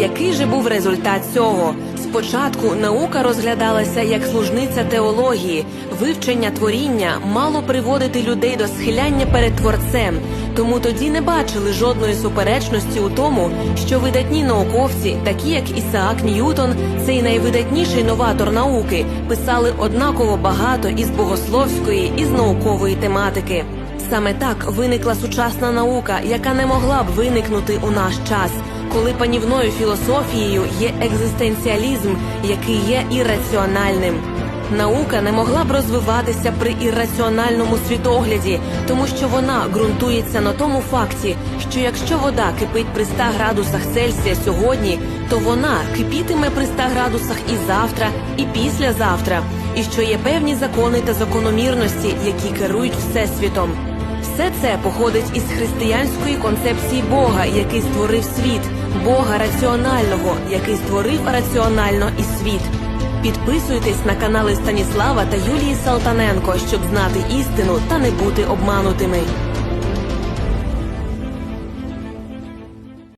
Який же був результат цього? Спочатку наука розглядалася як служниця теології. Вивчення творіння мало приводити людей до схиляння перед творцем. Тому тоді не бачили жодної суперечності у тому, що видатні науковці, такі як Ісаак Ньютон, цей найвидатніший новатор науки, писали однаково багато із богословської і з наукової тематики. Саме так виникла сучасна наука, яка не могла б виникнути у наш час, коли панівною філософією є екзистенціалізм, який є ірраціональним. Наука не могла б розвиватися при ірраціональному світогляді, тому що вона ґрунтується на тому факті, що якщо вода кипить при 100 градусах Цельсія сьогодні, то вона кипітиме при 100 градусах і завтра, і післязавтра, і що є певні закони та закономірності, які керують всесвітом. Все це походить із християнської концепції Бога, який створив світ, Бога раціонального, який створив раціонально і світ. Підписуйтесь на канали Станіслава та Юлії Салтаненко, щоб знати істину та не бути обманутими.